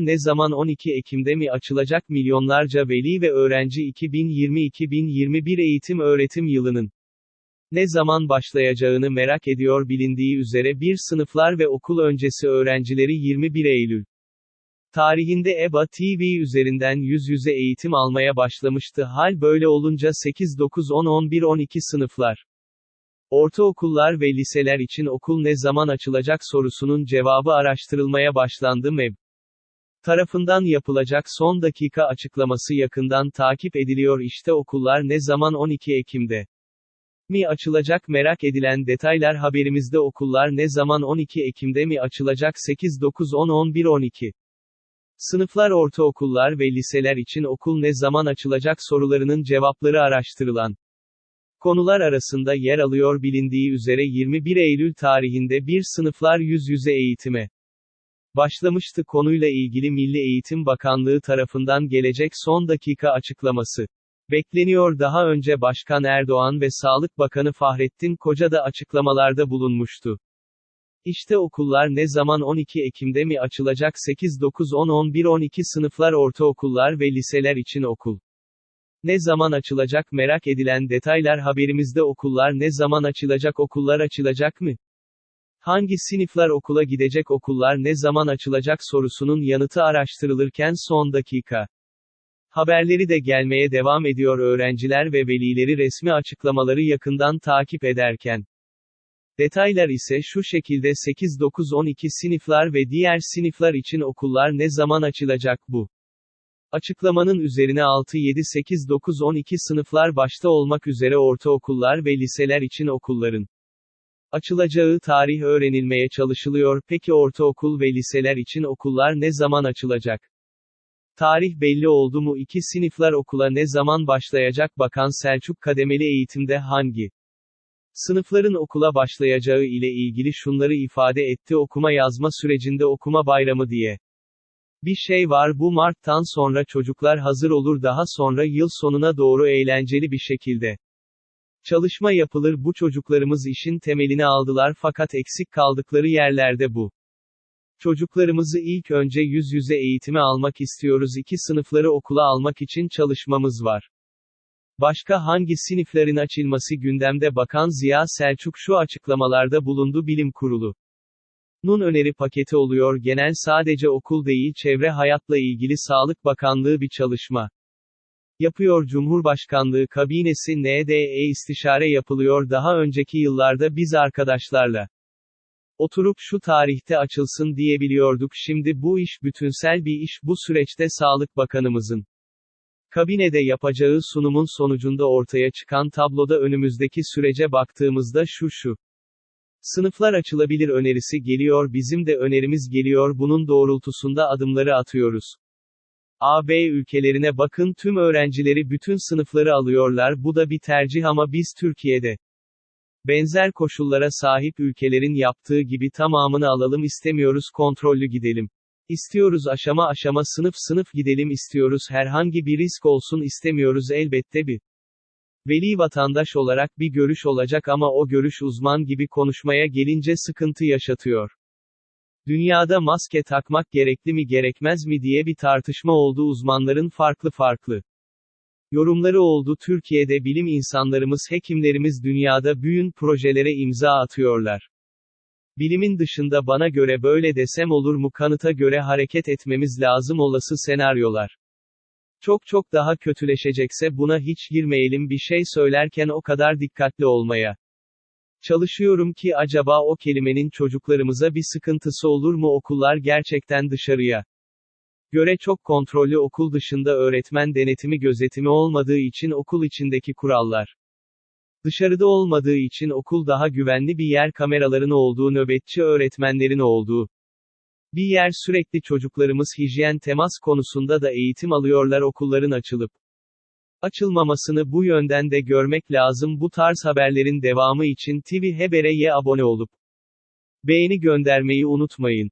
ne zaman 12 Ekim'de mi açılacak milyonlarca veli ve öğrenci 2020-2021 eğitim öğretim yılının ne zaman başlayacağını merak ediyor bilindiği üzere bir sınıflar ve okul öncesi öğrencileri 21 Eylül tarihinde EBA TV üzerinden yüz yüze eğitim almaya başlamıştı. Hal böyle olunca 8, 9, 10, 11, 12 sınıflar Ortaokullar ve liseler için okul ne zaman açılacak sorusunun cevabı araştırılmaya başlandı MEB tarafından yapılacak son dakika açıklaması yakından takip ediliyor. İşte okullar ne zaman 12 Ekim'de mi açılacak merak edilen detaylar haberimizde. Okullar ne zaman 12 Ekim'de mi açılacak? 8 9 10 11 12 Sınıflar ortaokullar ve liseler için okul ne zaman açılacak sorularının cevapları araştırılan konular arasında yer alıyor. Bilindiği üzere 21 Eylül tarihinde bir sınıflar yüz yüze eğitime başlamıştı konuyla ilgili Milli Eğitim Bakanlığı tarafından gelecek son dakika açıklaması. Bekleniyor daha önce Başkan Erdoğan ve Sağlık Bakanı Fahrettin Koca da açıklamalarda bulunmuştu. İşte okullar ne zaman 12 Ekim'de mi açılacak? 8 9 10 11 12 sınıflar ortaokullar ve liseler için okul. Ne zaman açılacak? Merak edilen detaylar haberimizde. Okullar ne zaman açılacak? Okullar açılacak mı? Hangi sınıflar okula gidecek okullar ne zaman açılacak sorusunun yanıtı araştırılırken son dakika. Haberleri de gelmeye devam ediyor öğrenciler ve velileri resmi açıklamaları yakından takip ederken. Detaylar ise şu şekilde 8-9-12 sınıflar ve diğer sınıflar için okullar ne zaman açılacak bu? Açıklamanın üzerine 6-7-8-9-12 sınıflar başta olmak üzere ortaokullar ve liseler için okulların açılacağı tarih öğrenilmeye çalışılıyor. Peki ortaokul ve liseler için okullar ne zaman açılacak? Tarih belli oldu mu? İki sınıflar okula ne zaman başlayacak? Bakan Selçuk kademeli eğitimde hangi sınıfların okula başlayacağı ile ilgili şunları ifade etti okuma yazma sürecinde okuma bayramı diye. Bir şey var bu Mart'tan sonra çocuklar hazır olur daha sonra yıl sonuna doğru eğlenceli bir şekilde. Çalışma yapılır bu çocuklarımız işin temelini aldılar fakat eksik kaldıkları yerlerde bu. Çocuklarımızı ilk önce yüz yüze eğitime almak istiyoruz iki sınıfları okula almak için çalışmamız var. Başka hangi sınıfların açılması gündemde Bakan Ziya Selçuk şu açıklamalarda bulundu Bilim Kurulu. Nun öneri paketi oluyor genel sadece okul değil çevre hayatla ilgili Sağlık Bakanlığı bir çalışma. Yapıyor Cumhurbaşkanlığı kabinesi NDE istişare yapılıyor daha önceki yıllarda biz arkadaşlarla. Oturup şu tarihte açılsın diyebiliyorduk şimdi bu iş bütünsel bir iş bu süreçte Sağlık Bakanımızın kabinede yapacağı sunumun sonucunda ortaya çıkan tabloda önümüzdeki sürece baktığımızda şu şu. Sınıflar açılabilir önerisi geliyor bizim de önerimiz geliyor bunun doğrultusunda adımları atıyoruz. AB ülkelerine bakın tüm öğrencileri bütün sınıfları alıyorlar bu da bir tercih ama biz Türkiye'de benzer koşullara sahip ülkelerin yaptığı gibi tamamını alalım istemiyoruz kontrollü gidelim. İstiyoruz aşama aşama sınıf sınıf gidelim istiyoruz herhangi bir risk olsun istemiyoruz elbette bir. Veli vatandaş olarak bir görüş olacak ama o görüş uzman gibi konuşmaya gelince sıkıntı yaşatıyor. Dünyada maske takmak gerekli mi gerekmez mi diye bir tartışma oldu uzmanların farklı farklı yorumları oldu Türkiye'de bilim insanlarımız hekimlerimiz dünyada büyün projelere imza atıyorlar. Bilimin dışında bana göre böyle desem olur mu kanıta göre hareket etmemiz lazım olası senaryolar. Çok çok daha kötüleşecekse buna hiç girmeyelim bir şey söylerken o kadar dikkatli olmaya. Çalışıyorum ki acaba o kelimenin çocuklarımıza bir sıkıntısı olur mu? Okullar gerçekten dışarıya göre çok kontrollü okul dışında öğretmen denetimi gözetimi olmadığı için okul içindeki kurallar dışarıda olmadığı için okul daha güvenli bir yer kameraların olduğu nöbetçi öğretmenlerin olduğu bir yer. Sürekli çocuklarımız hijyen temas konusunda da eğitim alıyorlar okulların açılıp açılmamasını bu yönden de görmek lazım bu tarz haberlerin devamı için TV Haber'e abone olup beğeni göndermeyi unutmayın.